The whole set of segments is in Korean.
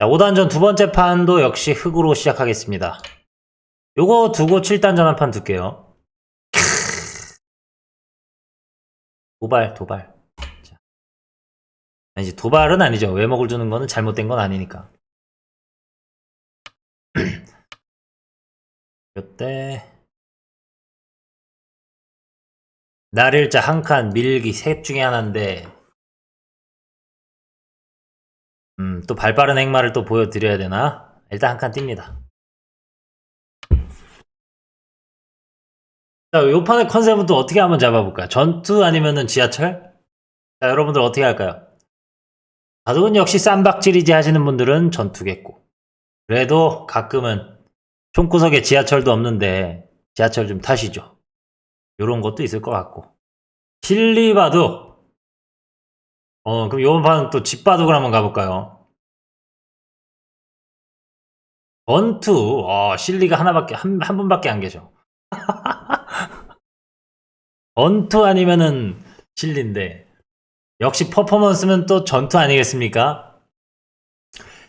자, 5단전 두 번째 판도 역시 흑으로 시작하겠습니다. 요거 두고 7단전 한 판 둘게요. 도발, 도발. 자. 아니지, 도발은 아니죠. 외목을 주는 거는 잘못된 건 아니니까. 요때 날일자 한 칸, 밀기 셋 중에 하나인데 음, 또 발빠른 행마를 또 보여드려야 되나? 일단 한칸 띱니다. 자, 요 판의 컨셉은 또 어떻게 한번 잡아볼까요? 전투 아니면은 지하철? 자, 여러분들 어떻게 할까요? 바둑은 역시 쌈박질이지 하시는 분들은 전투겠고. 그래도 가끔은 총구석에 지하철도 없는데 지하철 좀 타시죠. 요런 것도 있을 것 같고. 실리바둑. 어, 그럼 요번 판은 또 집바둑을 한번 가볼까요? 원투. 어, 실리가 하나밖에, 한, 한 분밖에 안 계셔. 원투 아니면은 실리인데. 역시 퍼포먼스면 또 전투 아니겠습니까?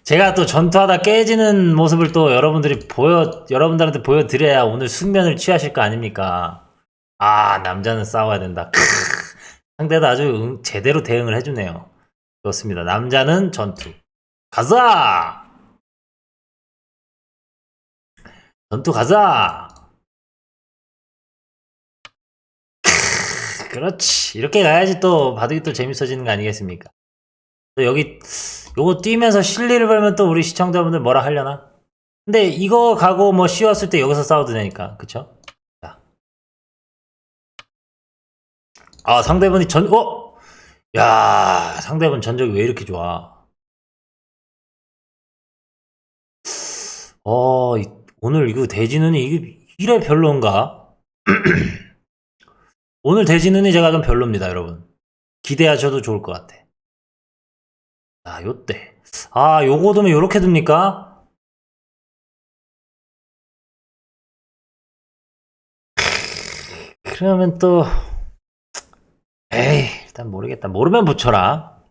제가 또 전투하다 깨지는 모습을 또 여러분들이 보여, 여러분들한테 보여드려야 오늘 숙면을 취하실 거 아닙니까? 아, 남자는 싸워야 된다. 상대도 아주 응- 제대로 대응을 해주네요. 좋습니다. 남자는 전투. 가자! 전투 가자! 그렇지. 이렇게 가야지 또 바둑이 또 재밌어지는 거 아니겠습니까? 또 여기 요거 뛰면서 실리를 걸면 또 우리 시청자분들 뭐라 하려나? 근데 이거 가고 뭐 쉬웠을 때 여기서 싸워도 되니까. 그쵸? 아, 상대분이 전, 어? 야, 상대분 전적이 왜 이렇게 좋아? 어, 이- 오늘 이거 대진은이 이게 이래 별론가? 오늘 대진은이 제가 좀 별로입니다, 여러분. 기대하셔도 좋을 것 같아. 아, 요때. 아, 요거 두면 요렇게 둡니까? 그러면 또, 에이, 일단 모르겠다. 모르면 붙여라.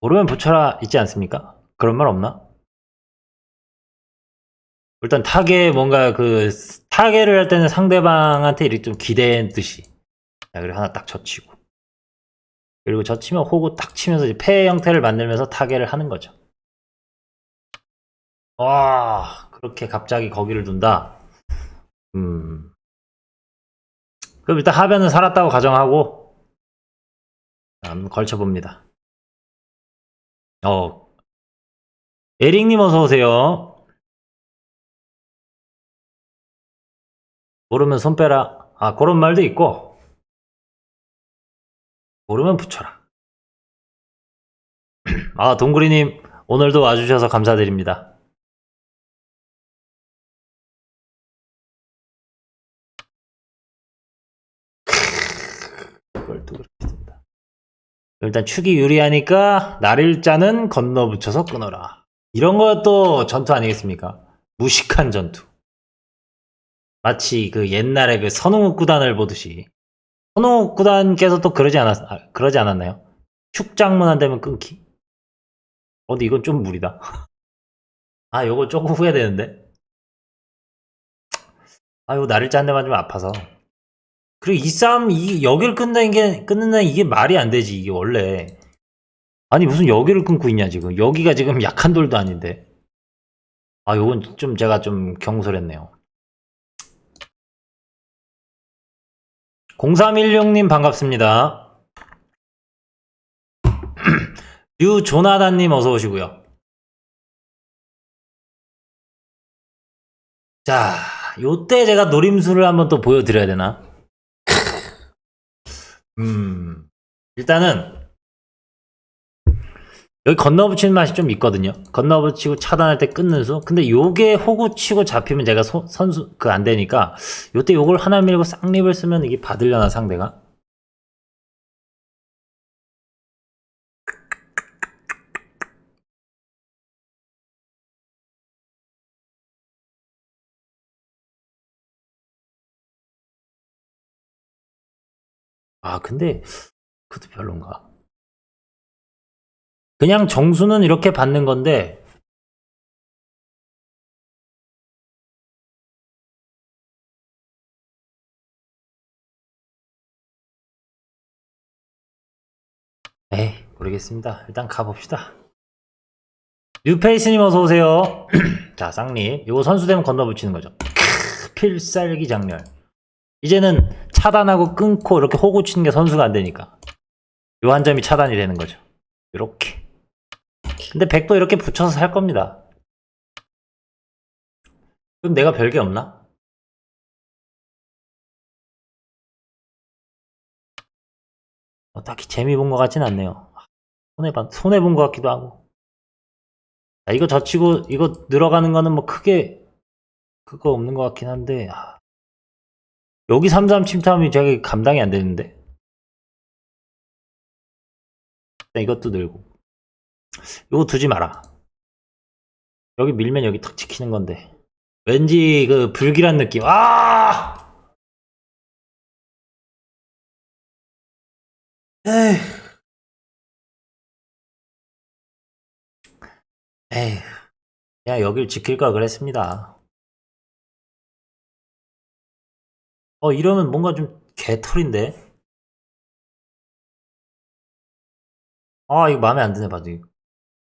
모르면 붙여라 있지 않습니까? 그런 말 없나? 일단 타겟 뭔가 그 타겟을 할 때는 상대방한테 이렇게 좀 기대듯이 자 그리고 하나 딱 젖히고 그리고 젖히면 호구 딱 치면서 이제 패 형태를 만들면서 타겟을 하는 거죠. 와 그렇게 갑자기 거기를 둔다. 음 그럼 일단 하변은 살았다고 가정하고 자, 한번 걸쳐봅니다. 어 에릭님 어서 오세요. 모르면 손 빼라. 아, 그런 말도 있고. 모르면 붙여라. 아, 동구리님, 오늘도 와주셔서 감사드립니다. 이걸 또 그렇게 쓴다. 일단 축이 유리하니까 날일자는 건너 붙여서 끊어라. 이런 것도 전투 아니겠습니까? 무식한 전투. 마치 그 옛날에 그 선웅욱 구단을 보듯이 선웅욱 구단께서 또 그러지 않았 아, 그러지 않았나요? 축장문 안 되면 끊기. 어, 근데 이건 좀 무리다. 아, 요거 조금 후회되는데. 아, 요거 나를 짠데 맞으면 아파서. 그리고 이 싸움 이 여기를 끊는 게 끊는 이게 말이 안 되지 이게 원래. 아니 무슨 여기를 끊고 있냐 지금. 여기가 지금 약한 돌도 아닌데. 아, 요건 좀 제가 좀 경솔했네요. 0316님 반갑습니다. 류조나단님 어서 오시고요. 자, 요때 제가 노림수를 한번 또 보여드려야 되나? 음, 일단은 여기 건너붙이는 맛이 좀 있거든요. 건너붙이고 차단할 때 끊는 수. 근데 요게 호구 치고 잡히면 제가 소- 선수 그 안 되니까 요때 요걸 하나 밀고 쌍립을 쓰면 이게 받으려나 상대가? 아 근데 그것도 별론가? 그냥 정수는 이렇게 받는 건데 에이 모르겠습니다. 일단 가봅시다. 뉴페이스님 어서 오세요. 자 쌍님 이거 선수되면 건너붙이는 거죠. 크, 필살기 장렬. 이제는 차단하고 끊고 이렇게 호구 치는 게 선수가 안 되니까 요 한 점이 차단이 되는 거죠. 이렇게. 근데 백도 이렇게 붙여서 살 겁니다. 그럼 내가 별게 없나? 어, 딱히 재미 본 것 같진 않네요. 손해 봐, 손해 본 것 같기도 하고. 자, 이거 젖히고 이거 늘어가는 거는 뭐 크게 그거 없는 것 같긴 한데 아, 여기 3-3 침투하면 제가 감당이 안 되는데. 이것도 늘고. 이거 두지 마라. 여기 밀면 여기 탁 지키는 건데. 왠지 그 불길한 느낌. 아! 에휴. 에휴. 그냥 여길 지킬 걸 그랬습니다. 어, 이러면 뭔가 좀 개털인데? 아, 이거 마음에 안 드네, 봐도. 이거.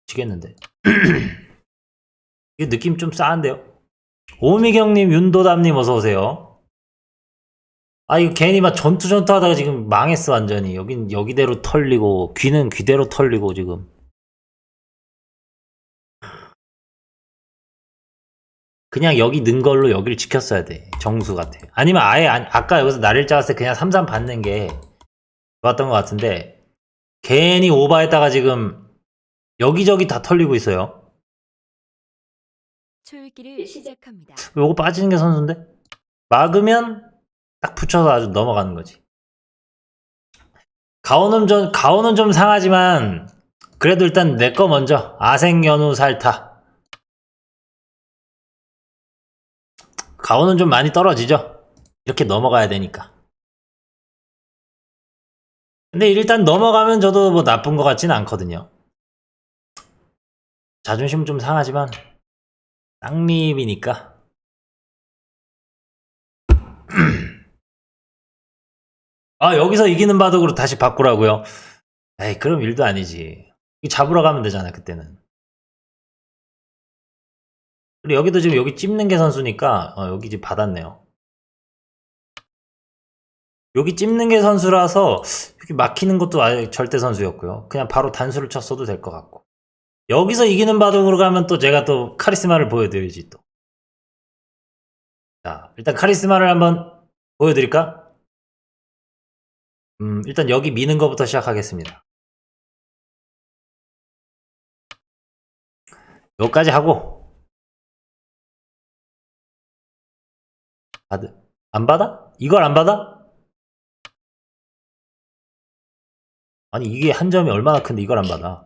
지겠는데. 이거 느낌 좀 싸한데요? 오미경님, 윤도담님 어서오세요. 아, 이거 괜히 막 전투 전투 하다가 지금 망했어, 완전히. 여긴 여기대로 털리고, 귀는 귀대로 털리고, 지금. 그냥 여기 는 걸로 여기를 지켰어야 돼. 정수 같아. 아니면 아예, 안- 아까 여기서 나를 짜았을 때 그냥 3-3 받는 게 좋았던 것 같은데, 괜히 오버했다가 지금 여기저기 다 털리고 있어요. 초읽기를 시작합니다. 요거 빠지는 게 선수인데? 막으면 딱 붙여서 아주 넘어가는 거지. 가오는 좀, 가오는 좀 상하지만, 그래도 일단 내 거 먼저. 아생 연우 살타. 가오는 좀 많이 떨어지죠? 이렇게 넘어가야 되니까. 근데 일단 넘어가면 저도 뭐 나쁜 것 같지는 않거든요. 자존심 좀 상하지만, 땅립이니까. 아, 여기서 이기는 바둑으로 다시 바꾸라고요? 에이, 그럼 일도 아니지. 이 잡으러 가면 되잖아, 그때는. 그리고 여기도 지금 여기 찝는 게 선수니까, 어, 여기 지금 받았네요. 여기 찝는 게 선수라서, 여기 막히는 것도 절대 선수였고요. 그냥 바로 단수를 쳤어도 될 것 같고. 여기서 이기는 바둑으로 가면 또 제가 또 카리스마를 보여드리지, 또. 자, 일단 카리스마를 한번 보여드릴까? 음, 일단 여기 미는 것부터 시작하겠습니다. 여기까지 하고 받, 안 받아? 이걸 안 받아? 아니 이게 한 점이 얼마나 큰데 이걸 안 받아?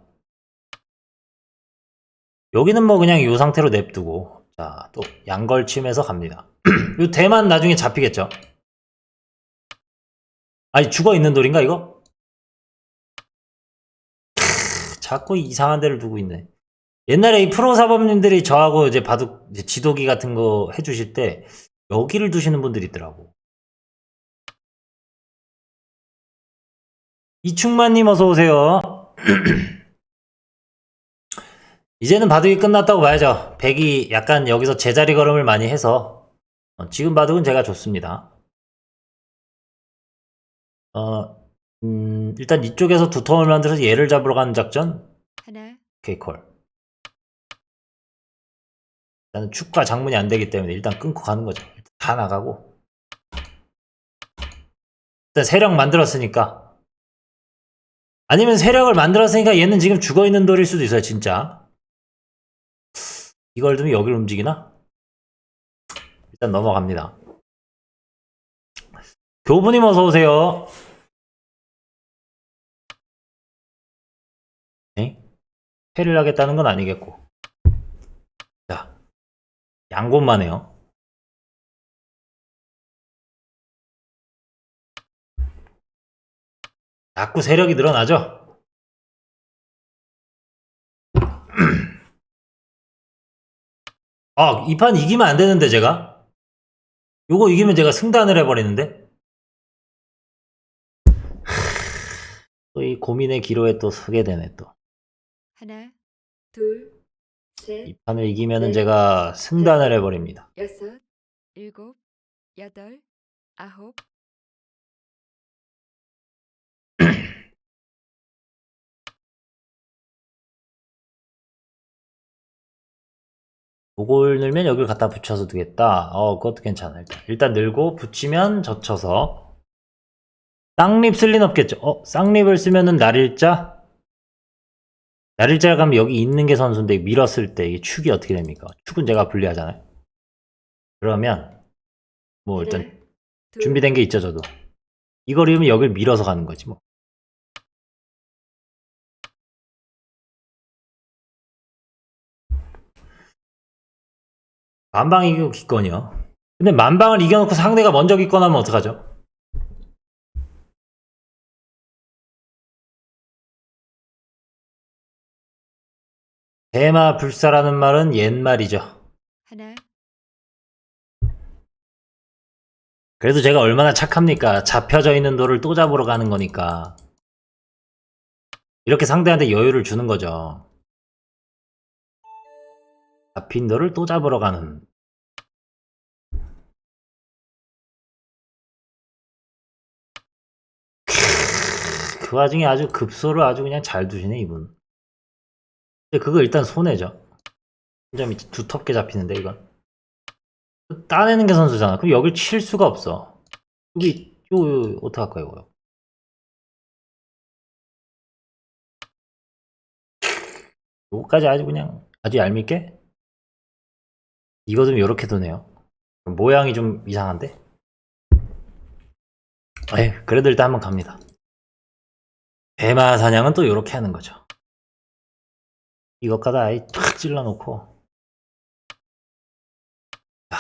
여기는 뭐 그냥 이 상태로 냅두고 자 또 양걸침해서 갑니다. 이 대만 나중에 잡히겠죠? 아니 죽어 있는 돌인가 이거? 크, 자꾸 이상한 데를 두고 있네. 옛날에 이 프로 사범님들이 저하고 이제 바둑 이제 지도기 같은 거 해주실 때 여기를 두시는 분들이 있더라고. 이충만님 어서 오세요. 이제는 바둑이 끝났다고 봐야죠. 백이 약간 여기서 제자리 걸음을 많이 해서 어, 지금 바둑은 제가 좋습니다. 어, 음, 일단 이쪽에서 두 턴을 만들어서 얘를 잡으러 가는 작전? 하나, 오케이, 콜. 일단은 축과 장문이 안 되기 때문에 일단 끊고 가는 거죠. 일단 다 나가고. 일단 세력 만들었으니까. 아니면 세력을 만들었으니까 얘는 지금 죽어 있는 돌일 수도 있어요, 진짜. 이걸 두면 여기를 움직이나? 일단 넘어갑니다. 교부님 어서 오세요. 에? 패를 하겠다는 건 아니겠고. 자, 양곳만 해요. 자꾸 세력이 늘어나죠? 아, 이 판 이기면 안 되는데, 제가? 요거 이기면 제가 승단을 해버리는데? 또 이 고민의 기로에 또 서게 되네, 또. 하나, 둘, 셋, 이 판을 이기면은 네. 제가 승단을 해버립니다. 여섯, 일곱, 여덟, 아홉, 요걸 늘면 여기를 갖다 붙여서 두겠다. 어, 그것도 괜찮아. 일단, 일단 늘고 붙이면 젖혀서. 쌍립 쓸 리는 없겠죠. 어, 쌍립을 쓰면은 날일자? 날일자가 가면 여기 있는 게 선수인데 밀었을 때 이게 축이 어떻게 됩니까? 축은 제가 분리하잖아요. 그러면 뭐 일단 둘, 준비된 게 있죠, 저도. 이걸 이으면 여길 밀어서 가는 거지, 뭐. 만방 이기고 기권이요. 근데 만방을 이겨놓고 상대가 먼저 기권하면 어떡하죠? 대마 불사라는 말은 옛말이죠. 하나, 그래도 제가 얼마나 착합니까? 잡혀져 있는 돌을 또 잡으러 가는 거니까. 이렇게 상대한테 여유를 주는 거죠. 잡힌 돌을 또 잡으러 가는. 그 와중에 아주 급소를 아주 그냥 잘 두시네, 이분. 근데 그거 일단 손해죠. 점이 두텁게 잡히는데, 이건. 따내는 게 선수잖아. 그럼 여길 칠 수가 없어. 여기, 요, 요, 어떡할까요, 이거? 요거까지 아주 그냥, 아주 얄밉게? 이거 좀 요렇게 도네요. 모양이 좀 이상한데? 에이, 그래도 일단 한번 갑니다. 대마 사냥은 또 요렇게 하는 거죠. 이것 갖다 아예 탁 찔러놓고, 자,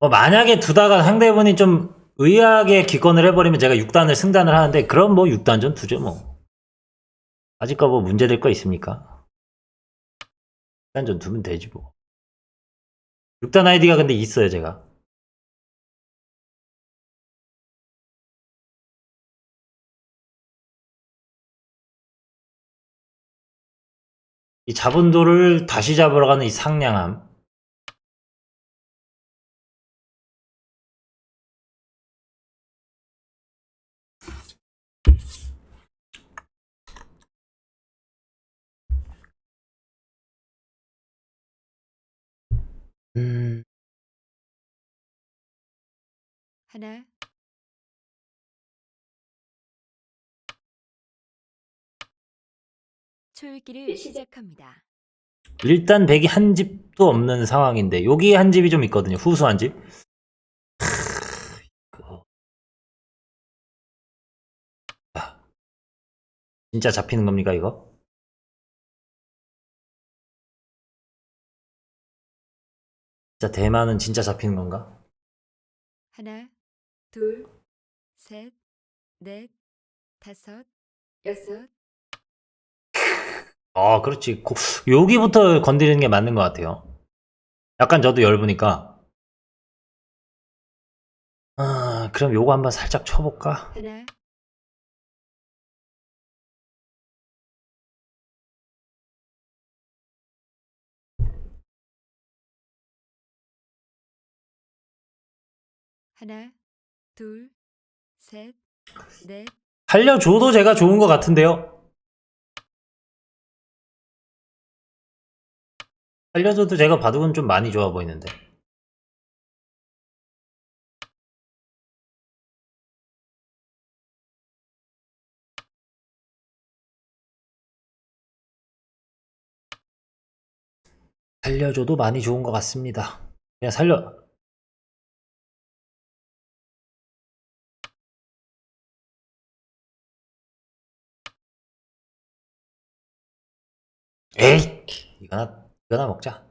뭐 만약에 두다가 상대분이 좀 의아하게 기권을 해버리면 제가 6단을 승단을 하는데 그럼 뭐 6단전 두죠 뭐. 아직까 뭐 문제될 거 있습니까? 6단전 두면 되지 뭐 6단 아이디가 근데 있어요 제가. 이 잡은 돌을 다시 잡으러 가는 이 상냥함 하나, 초읽기를 시작합니다. 일단 백이 한 집도 없는 상황인데 여기 한 집이 좀 있거든요. 후수 한 집. 진짜 잡히는 겁니까 이거? 진짜 대만은 진짜 잡히는 건가? 하나, 둘, 셋, 넷, 다섯, 여섯, 아, 그렇지. 고- 여기부터 건드리는 게 맞는 것 같아요. 약간 저도 열보니까. 아, 그럼 요거 한번 살짝 쳐볼까? 하나, 하나, 둘, 셋, 넷, 살려줘도 제가 좋은 것 같은데요? 살려줘도 제가 바둑은 좀 많이 좋아 보이는데. 살려줘도 많이 좋은 것 같습니다. 그냥 살려, 에이 이거나 이거나 먹자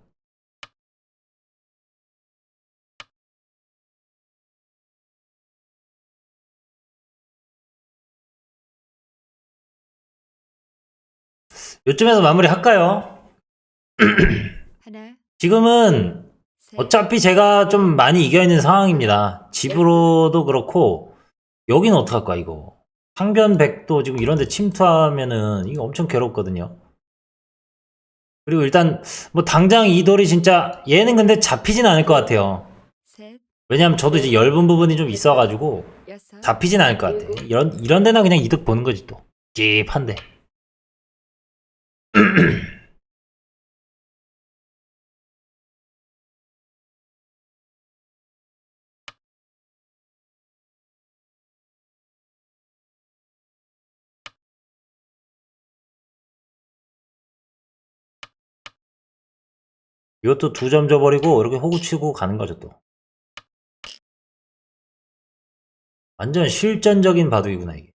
요쯤에서 마무리 할까요? 지금은 어차피 제가 좀 많이 이겨 있는 상황입니다. 집으로도 그렇고 여긴 어떡할 거야 이거. 상변 백도 지금 이런데 침투하면은 이거 엄청 괴롭거든요. 그리고 일단, 뭐, 당장 이 돌이 진짜, 얘는 근데 잡히진 않을 것 같아요. 셋, 왜냐면 저도 이제 엷은 부분이 좀 있어가지고, 잡히진 않을 것 같아. 이런, 이런 데나 그냥 이득 보는 거지, 또. 찝한데. 이것도 두 점 줘버리고 이렇게 호구 치고 가는 거죠 또. 완전 실전적인 바둑이구나 이게.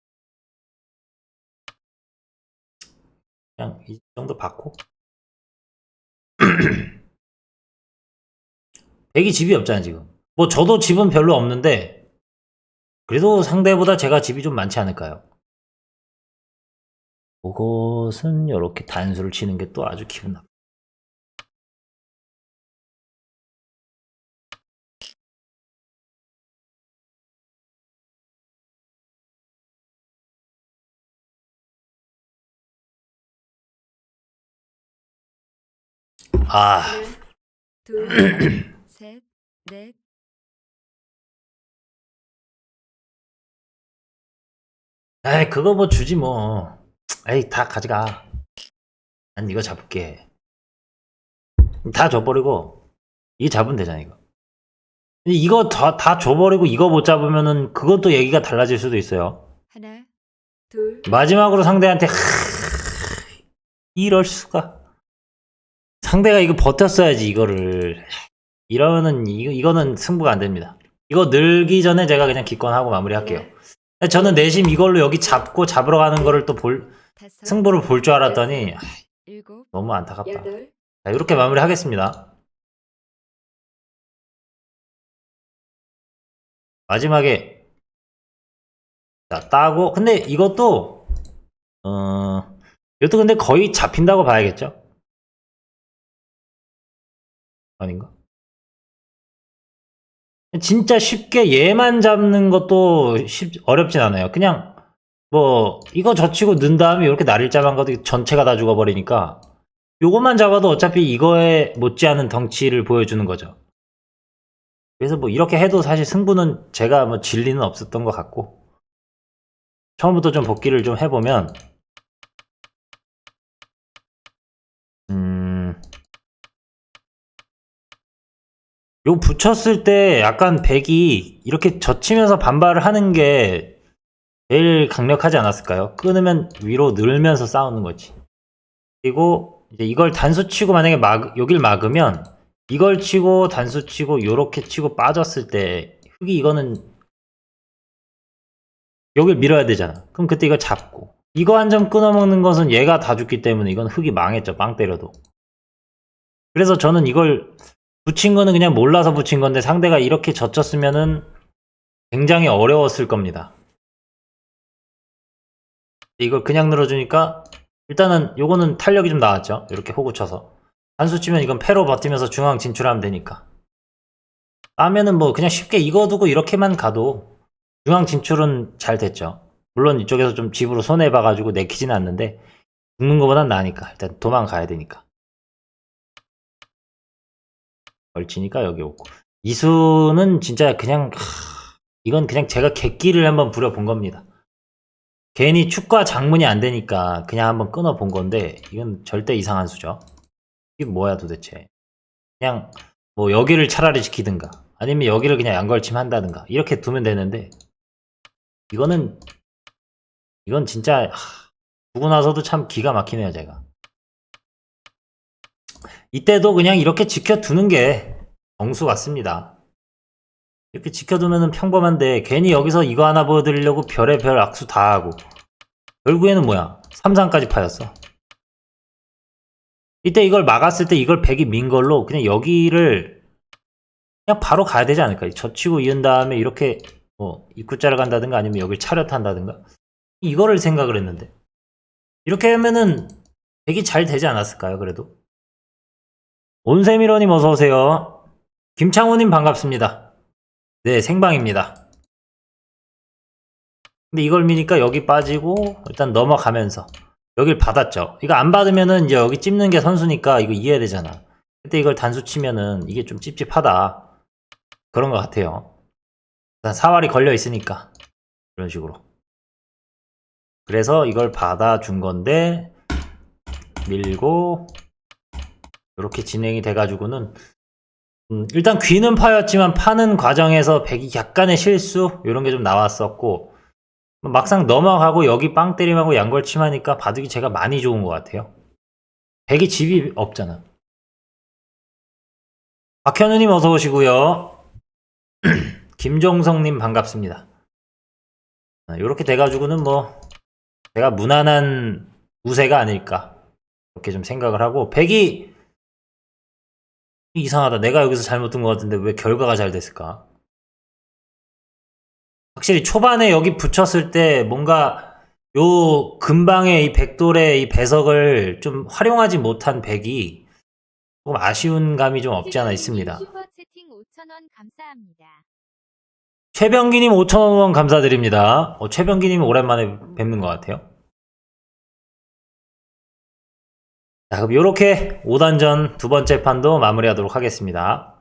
그냥 이 정도 받고. 백이 집이 없잖아 지금. 뭐 저도 집은 별로 없는데 그래도 상대보다 제가 집이 좀 많지 않을까요? 그것은 이렇게 단수를 치는 게 또 아주 기분 나빠. 아. 하나, 둘, 셋, 넷, 에이, 그거 뭐 주지 뭐. 에이, 다 가져가. 난 이거 잡을게. 다 줘버리고, 이게 잡으면 되잖아, 이거. 근데 이거 다, 다 줘버리고 이거 못 잡으면은 그것도 얘기가 달라질 수도 있어요. 하나, 둘, 마지막으로 상대한테, 하... 이럴 수가. 상대가 이거 버텼어야지, 이거를. 이러면은, 이거, 이거는 승부가 안 됩니다. 이거 늘기 전에 제가 그냥 기권하고 마무리할게요. 저는 내심 이걸로 여기 잡고 잡으러 가는 거를 또 볼, 승부를 볼 줄 알았더니 너무 안타깝다. 자, 이렇게 마무리하겠습니다. 마지막에 자 따고 근데 이것도 어 이것도 근데 거의 잡힌다고 봐야겠죠? 아닌가? 진짜 쉽게 얘만 잡는 것도 쉽, 어렵진 않아요. 그냥 뭐 이거 젖히고 넣은 다음에 이렇게 날일자만 가도 전체가 다 죽어버리니까 요것만 잡아도 어차피 이거에 못지않은 덩치를 보여주는 거죠. 그래서 뭐 이렇게 해도 사실 승부는 제가 뭐 진리는 없었던 것 같고 처음부터 좀 복귀를 좀 해보면 요 붙였을 때 약간 백이 이렇게 젖히면서 반발을 하는 게 제일 강력하지 않았을까요? 끊으면 위로 늘면서 싸우는 거지. 그리고 이제 이걸 단수 치고 만약에 막 여길 막으면 이걸 치고 단수 치고 요렇게 치고 빠졌을 때 흙이 이거는 여길 밀어야 되잖아. 그럼 그때 이거 잡고 이거 한 점 끊어 먹는 것은 얘가 다 죽기 때문에 이건 흙이 망했죠. 빵 때려도. 그래서 저는 이걸 붙인 거는 그냥 몰라서 붙인 건데 상대가 이렇게 젖혔으면은 굉장히 어려웠을 겁니다. 이걸 그냥 늘어주니까 일단은 요거는 탄력이 좀 나왔죠. 이렇게 호구 쳐서. 단수 치면 이건 패로 버티면서 중앙 진출하면 되니까. 따면은 뭐 그냥 쉽게 이거 두고 이렇게만 가도 중앙 진출은 잘 됐죠. 물론 이쪽에서 좀 집으로 손해봐가지고 내키지는 않는데 죽는 것보단 나으니까 일단 도망가야 되니까. 걸치니까 여기 오고. 이수는 진짜 그냥 하, 이건 그냥 제가 객기를 한번 부려본 겁니다. 괜히 축과 장문이 안 되니까 그냥 한번 끊어 본 건데 이건 절대 이상한 수죠. 이게 뭐야 도대체. 그냥 뭐 여기를 차라리 지키든가 아니면 여기를 그냥 양걸침 한다든가 이렇게 두면 되는데 이거는 이건 진짜 하, 두고 나서도 참 기가 막히네요 제가. 이때도 그냥 이렇게 지켜두는 게 정수 같습니다. 이렇게 지켜두면 평범한데 괜히 여기서 이거 하나 보여드리려고 별의 별 악수 다 하고. 결국에는 뭐야? 3상까지 파였어. 이때 이걸 막았을 때 이걸 100이 민 걸로 그냥 여기를 그냥 바로 가야 되지 않을까 젖히고 이은 다음에 이렇게 뭐 입구자를 간다든가 아니면 여길 차렷한다든가? 이거를 생각을 했는데. 이렇게 하면은 되게 잘 되지 않았을까요, 그래도? 온세미러님 어서오세요. 김창호님 반갑습니다. 네, 생방입니다. 근데 이걸 미니까 여기 빠지고, 일단 넘어가면서. 여길 받았죠. 이거 안 받으면은 이제 여기 찝는 게 선수니까 이거 이해해야 되잖아. 그때 이걸 단수 치면은 이게 좀 찝찝하다. 그런 것 같아요. 일단 사활이 걸려 있으니까. 이런 식으로. 그래서 이걸 받아준 건데, 밀고, 이렇게 진행이 돼가지고는, 음, 일단 귀는 파였지만 파는 과정에서 백이 약간의 실수? 이런 게 좀 나왔었고, 막상 넘어가고 여기 빵 때림하고 양걸침하니까 바둑이 제가 많이 좋은 것 같아요. 백이 집이 없잖아. 박현우님 어서 오시고요. 김종성님 반갑습니다. 이렇게 돼가지고는 뭐 제가 무난한 우세가 아닐까 이렇게 좀 생각을 하고 백이 이상하다. 내가 여기서 잘못 둔것 같은데 왜 결과가 잘 됐을까? 확실히 초반에 여기 붙였을 때 뭔가 요 근방에 이 백돌의 이 배석을 좀 활용하지 못한 백이 조금 아쉬운 감이 좀 없지 않아 있습니다. 슈퍼 채팅 5,000원 감사합니다. 최병기님 5,000원 감사드립니다. 어, 최병기님 오랜만에 뵙는 것 같아요. 자, 그럼 이렇게 5단전 두 번째 판도 마무리하도록 하겠습니다.